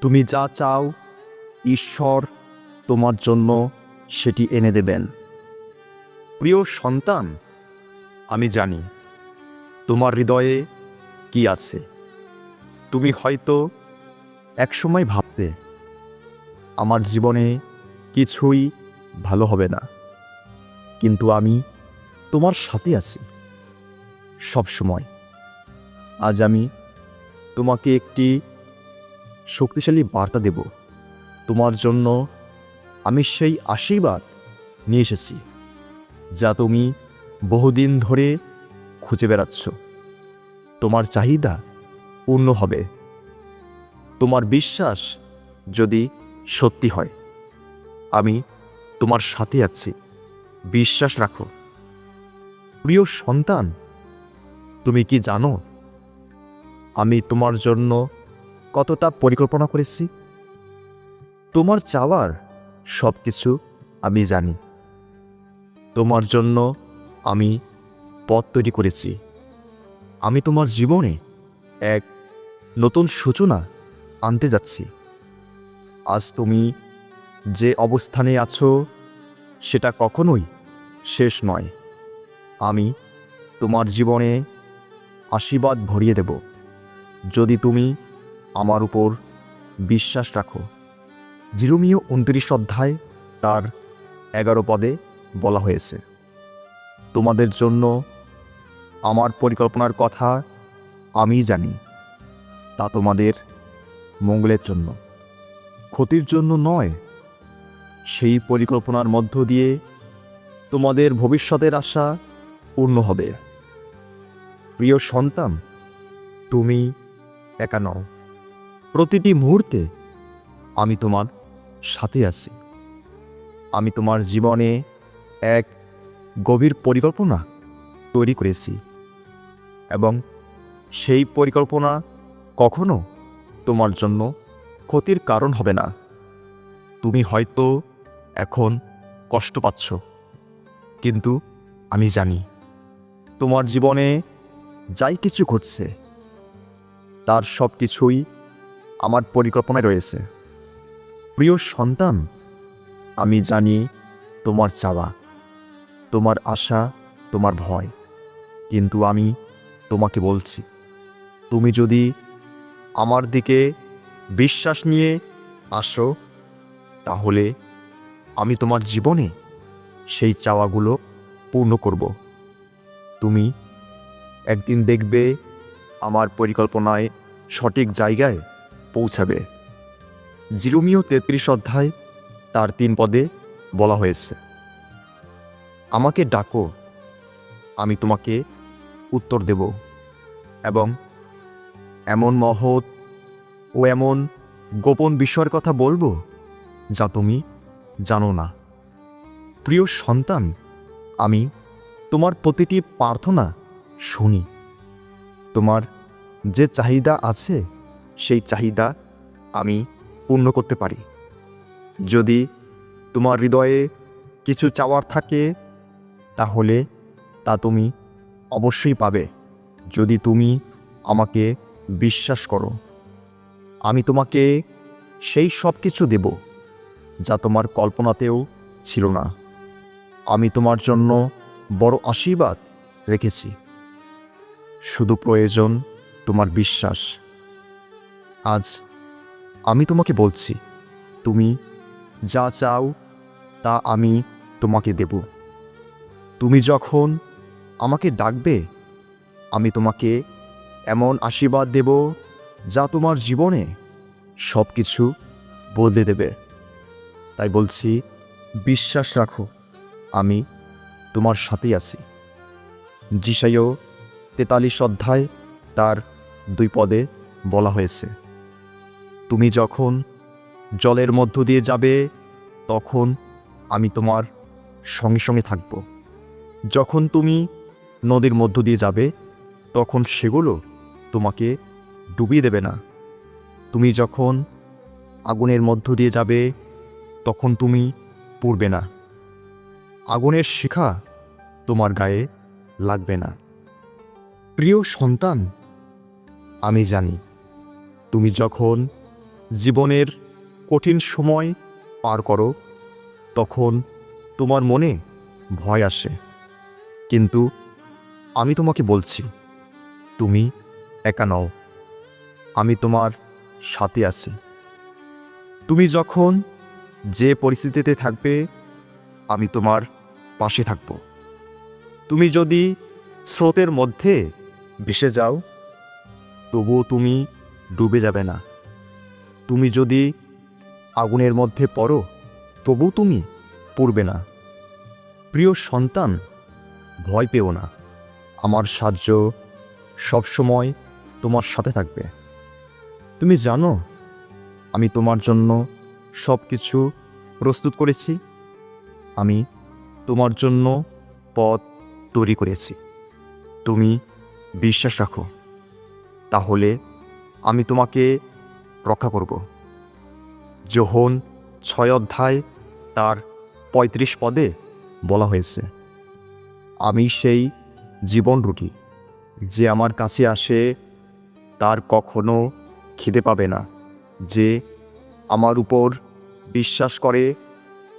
তুমি যা চাও, ঈশ্বর তোমার জন্য সেটি এনে দেবেন। প্রিয় সন্তান, আমি জানি তোমার হৃদয়ে কি আছে। তুমি হয়তো একসময় ভাবতে, আমার জীবনে কিছুই ভালো হবে না। কিন্তু আমি তোমার সাথে আছি সব সময় আজ আমি তোমাকে একটি শক্তিশালী বার্তা দেব। তোমার জন্য আমি সেই আশীর্বাদ নিয়ে এসেছি, যা তুমি বহুদিন ধরে খুঁজে বেড়াচ্ছ। তোমার চাহিদা পূর্ণ হবে। তোমার বিশ্বাস যদি সত্যি হয়, আমি তোমার সাথে আছি। বিশ্বাস রাখো। প্রিয় সন্তান, তুমি কি জানো? আমি তোমার জন্য কতটা পরিকল্পনা করেছি? তোমার চাওয়ার সব কিছু আমি জানি। তোমার জন্য আমি পথ তৈরি করেছি। আমি তোমার জীবনে এক নতুন সূচনা আনতে যাচ্ছি। আজ তুমি যে অবস্থানে আছো, সেটা কখনোই শেষ নয়। আমি তোমার জীবনে আশীর্বাদ ভরিয়ে দেব। যদি তুমি আমার উপর বিশ্বাস রাখো। জিরোমিও উনত্রিশ অধ্যায় তার এগারো পদে বলা হয়েছে, তোমাদের জন্য আমার পরিকল্পনার কথা আমি জানি, তা তোমাদের মঙ্গলের জন্য। ক্ষতির জন্য নয়, সেই পরিকল্পনার মধ্য দিয়ে তোমাদের ভবিষ্যতের আশা পূর্ণ হবে। প্রিয় সন্তান, তুমি একা নও। প্রতিটি মুহূর্তে আমি তোমার সাথে আছি। আমি তোমার জীবনে এক গভীর পরিকল্পনা তৈরি করেছি এবং সেই পরিকল্পনা কখনো তোমার জন্য ক্ষতির কারণ হবে না। তুমি হয়তো এখন কষ্ট পাচ্ছ, কিন্তু আমি জানি তোমার জীবনে যাই কিছু ঘটছে, তার সব কিছুই আমার পরিকল্পনায় রয়েছে। প্রিয় সন্তান, আমি জানি তোমার চাওয়া, তোমার আশা, তোমার ভয়, কিন্তু আমি তোমাকে বলছি, তুমি যদি আমার দিকে বিশ্বাস নিয়ে আসো, তাহলে আমি তোমার জীবনে সেই চাওয়াগুলো পূর্ণ করব। তুমি একদিন দেখবে আমার পরিকল্পনায় সঠিক জায়গায় পৌঁছাবে। জিরুমিও তেত্রিশ অধ্যায়, তার তিন পদে বলা হয়েছে, আমাকে ডাকো, আমি তোমাকে উত্তর দেব এবং এমন মহৎ ও এমন গোপন বিষয়ের কথা বলব যা তুমি জানো না। প্রিয় সন্তান, আমি তোমার প্রতিটি প্রার্থনা শুনি। তোমার যে চাহিদা আছে সেই চাহিদা আমি পূর্ণ করতে পারি। যদি তোমার হৃদয়ে কিছু চাওয়ার থাকে, তাহলে তা তুমি অবশ্যই পাবে। যদি তুমি আমাকে বিশ্বাস করো, আমি তোমাকে সেই সব কিছু দেব যা তোমার কল্পনাতেও ছিল না। আমি তোমার জন্য বড় আশীর্বাদ রেখেছি। শুধু প্রয়োজন তোমার বিশ্বাস। আজ আমি তোমাকে বলছি, তুমি যা চাও তা আমি তোমাকে দেব। তুমি যখন আমাকে ডাকবে, আমি তোমাকে এমন আশীর্বাদ দেব যা তোমার জীবনে সব কিছু বদলে দেবে। তাই বলছি, বিশ্বাস রাখো, আমি তোমার সাথেই আছি। জিসাইও তেতাল্লিশ অধ্যায় তার দুই পদে বলা হয়েছে। তুমি যখন জলের মধ্য দিয়ে যাবে, তখন আমি তোমার সঙ্গে সঙ্গে থাকব। যখন তুমি নদীর মধ্য দিয়ে যাবে, তখন সেগুলো তোমাকে ডুবিয়ে দেবে না। তুমি যখন আগুনের মধ্য দিয়ে যাবে, তখন তুমি পড়বে না। আগুনের শিখা তোমার গায়ে লাগবে না। প্রিয় সন্তান, আমি জানি, তুমি যখন জীবনের কঠিন সময় পার করো, তখন তোমার মনে ভয় আসে। কিন্তু আমি তোমাকে বলছি, তুমি একা নও, আমি তোমার সাথে আছি। তুমি যখন যে পরিস্থিতিতে থাকবে, আমি তোমার পাশে থাকব। তুমি যদি স্রোতের মধ্যে ভেসে যাও, তবুও তুমি ডুবে যাবে না। তুমি যদি আগুনের মধ্যে পড়ো তবু তুমি পড়বে না। প্রিয় সন্তান, ভয় পেও না। আমার সাহায্য সবসময় তোমার সাথে থাকবে। তুমি জানো, আমি তোমার জন্য সব কিছু প্রস্তুত করেছি। আমি তোমার জন্য পথ তৈরি করেছি। তুমি বিশ্বাস রাখো। তাহলে আমি তোমাকে রক্ষা করব। যোহন ছয় অধ্যায় তার পঁয়ত্রিশ পদে বলা হয়েছে, আমি সেই জীবন রুটি, যে আমার কাছে আসে, তার কখনো খিদে পাবে না, যে আমার উপর বিশ্বাস করে,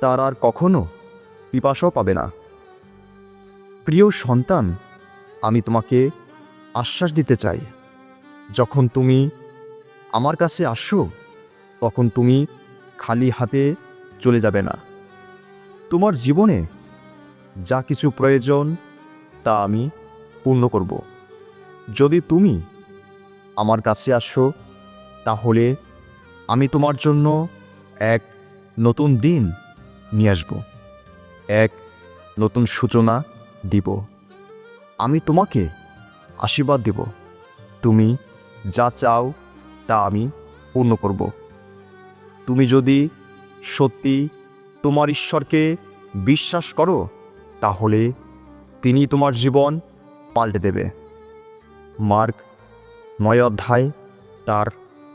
তার আর কখনো পিপাসাও পাবে না। প্রিয় সন্তান, আমি তোমাকে আশ্বাস দিতে চাই, যখন তুমি আমার কাছে আসো, তখন তুমি খালি হাতে চলে যাবে না। তোমার জীবনে যা কিছু প্রয়োজন, তা আমি পূর্ণ করব। যদি তুমি আমার কাছে আসো, তাহলে আমি তোমার জন্য এক নতুন দিন নিয়ে আসব। এক নতুন সূচনা দিব। আমি তোমাকে আশীর্বাদ দেব। তুমি যা চাও তা আমি পূর্ণ করব। তুমি যদি সত্যি তোমার ঈশ্বরকে বিশ্বাস করো, তাহলে তিনি তোমার জীবন পাল্টে দেবে। মার্ক নয় অধ্যায় তার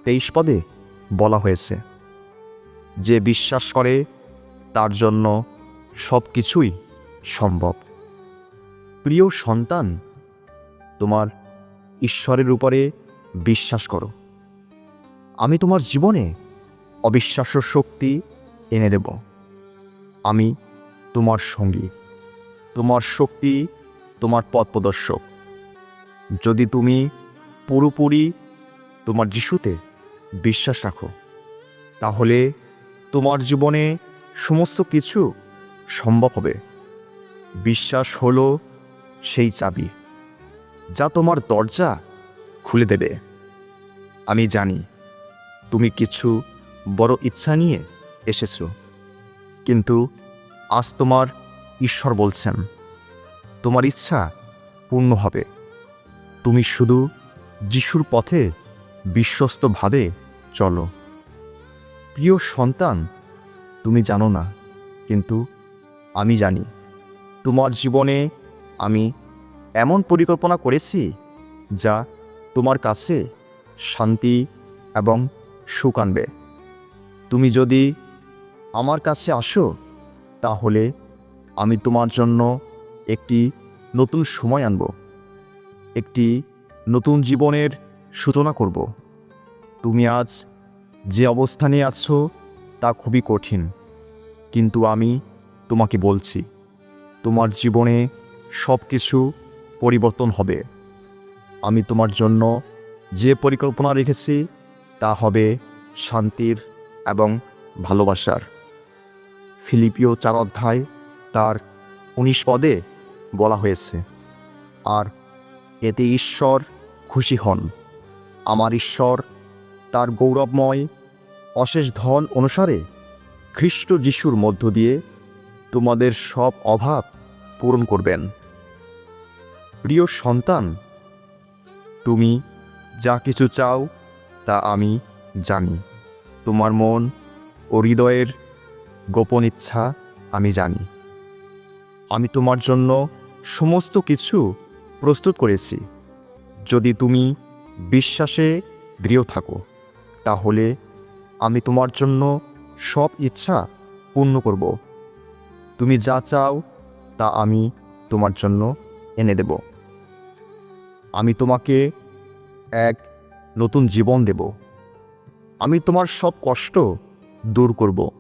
তেইশ পদে বলা হয়েছে, যে বিশ্বাস করে, তার জন্য সব কিছুই সম্ভব। প্রিয় সন্তান, তোমার ঈশ্বরের উপরে বিশ্বাস করো। আমি তোমার জীবনে অবিশ্বাস্য শক্তি এনে দেব। আমি তোমার সঙ্গী। তোমার শক্তি তোমার পথ প্রদর্শক। যদি তুমি পুরোপুরি তোমার যিশুতে বিশ্বাস রাখো, তাহলে তোমার জীবনে সমস্ত কিছু সম্ভব হবে। বিশ্বাস হলো সেই চাবি, যা তোমার দরজা খুলে দেবে। আমি জানি তুমি কিছু বড় ইচ্ছা নিয়ে এসেছ। কিন্তু আজ তোমার ঈশ্বর বলছেন, তোমার ইচ্ছা পূর্ণ হবে। তুমি শুধু যিশুর পথে বিশ্বস্তভাবে চলো। প্রিয় সন্তান, তুমি জানো না, কিন্তু আমি জানি, তোমার জীবনে আমি এমন পরিকল্পনা করেছি যা তোমার কাছে শান্তি এবং সুখ আনবে। তুমি যদি আমার কাছে আসো, তাহলে আমি তোমার জন্য একটি নতুন সময় আনব, একটি নতুন জীবনের সূচনা করব। তুমি আজ যে অবস্থানে আছো, তা খুবই কঠিন, কিন্তু আমি তোমাকে বলছি, তোমার জীবনে সব কিছু পরিবর্তন হবে। আমি তোমার জন্য যে পরিকল্পনা রেখেছি তা হবে শান্তির এবং ভালোবাসার। ফিলিপিও চার অধ্যায় তার উনিশ পদে বলা হয়েছে, আর এতে ঈশ্বর খুশি হন। আমার ঈশ্বর তার গৌরবময়, অশেষ ধন অনুসারে খ্রিস্ট যিশুর মধ্য দিয়ে তোমাদের সব অভাব পূরণ করবেন। প্রিয় সন্তান, তুমি যা কিছু চাও তা আমি জানি। তোমার মন ও হৃদয়ের গোপন ইচ্ছা আমি জানি। আমি তোমার জন্য সমস্ত কিছু প্রস্তুত করেছি। যদি তুমি বিশ্বাসে দৃঢ় থাকো, তাহলে আমি তোমার জন্য সব ইচ্ছা পূর্ণ করব। তুমি যা চাও তা আমি তোমার জন্য এনে দেব। আমি তোমাকে এক নতুন জীবন দেব। আমি তোমার সব কষ্ট দূর করব।